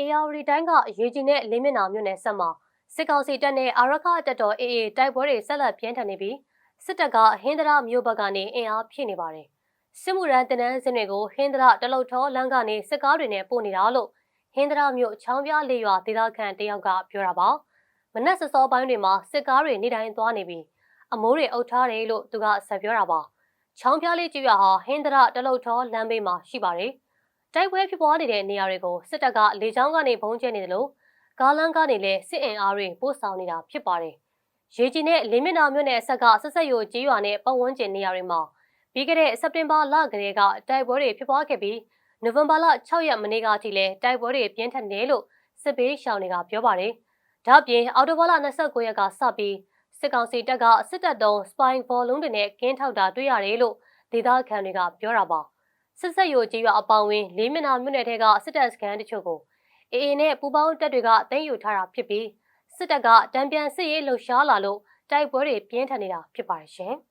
အေယာဝတီတိုင်းကရေကြီးတဲ့လင်းမျက်နှာမြို့နယ်ဆက်မှာစစ်ကောင်စီတပ်နဲ့အာရခတပ်တော် AA တိုက်ပွဲတွေဆက်လက်ပြင်းထန်နေပြီးစစ်တပ်ကဟင်းဒရမြို့ဘက်ကနေအင်အားဖြည့်နေပါတယ်။စစ်မှုရန်တနန်းစင်တွေကိုဟင်းဒရတလုတ်ထောလမ်းကနေစစ်ကားတွေနဲ့ပို့နေတာလို့ဟင်းဒရမြို့ချောင်းပြလေးရွာဒေသခံတယောက်ကပြောတာပါ။မနက်စစောပိုင်းတွေမှာစစ်ကားတွေနေတိုင်းသွားနေပြီးအမိုးတွေအုပ်ထားတယ်လို့သူကဆက်ပြောတာပါ။ချောင်းပြလေးကျွော်ဟာဟင်းဒရတလုတ်ထောလမ်းဘေးမှာရှိပါတယ်။ တိုက်ပွဲဖြစ်ပွားနေတဲ့နေရာတွေကိုစစ်တပ်ကလေကြောင်းကနေဘုံကျဲနေတယ်လို့ကားလန်းကနေလည်းစစ်အင်အားတွေပို့ဆောင်နေတာဖြစ်ပါတယ်။ရေကြီးနဲ့လင်းမြနာမြို့နယ်အဆက်ကဆက်ဆက်ရိုကြေးရွာနဲ့ပတ်ဝန်းကျင်နေရာတွေမှာပြီးခဲ့တဲ့စက်တင်ဘာလကလေးကတိုက်ပွဲတွေဖြစ်ပွားခဲ့ပြီးနိုဝင်ဘာလ6ရက်မနေ့ကအထိလည်းတိုက်ပွဲတွေပြင်းထန်တယ်လို့စစ်ပေးရှောင်းတွေကပြောပါတယ်။ဒါ့အပြင်အော်တိုဘာလ29ရက်ကစပြီးစစ်ကောင်စီတပ်ကစစ်တပ်တုံးစပိုင်ဘောလုံးတွေနဲ့ကင်းထောက်တာတွေ့ရတယ်လို့ဒေသခံတွေကပြောတာပါ။ စစ်ဆက်ရိုကြီးရွာအပေါင်းဝင်းလေးမျက်နှာမြို့နယ်ထဲကစစ်တပ်စခန်းတချို့ကိုအေအေနဲ့ပူပေါင်းတပ်တွေကတင်းယူထားတာဖြစ်ပြီးစစ်တပ်ကတံပြန်စစ်ရေးလှုပ်ရှားလာလို့တိုက်ပွဲတွေပြင်းထန်နေတာဖြစ်ပါတယ်ရှင်။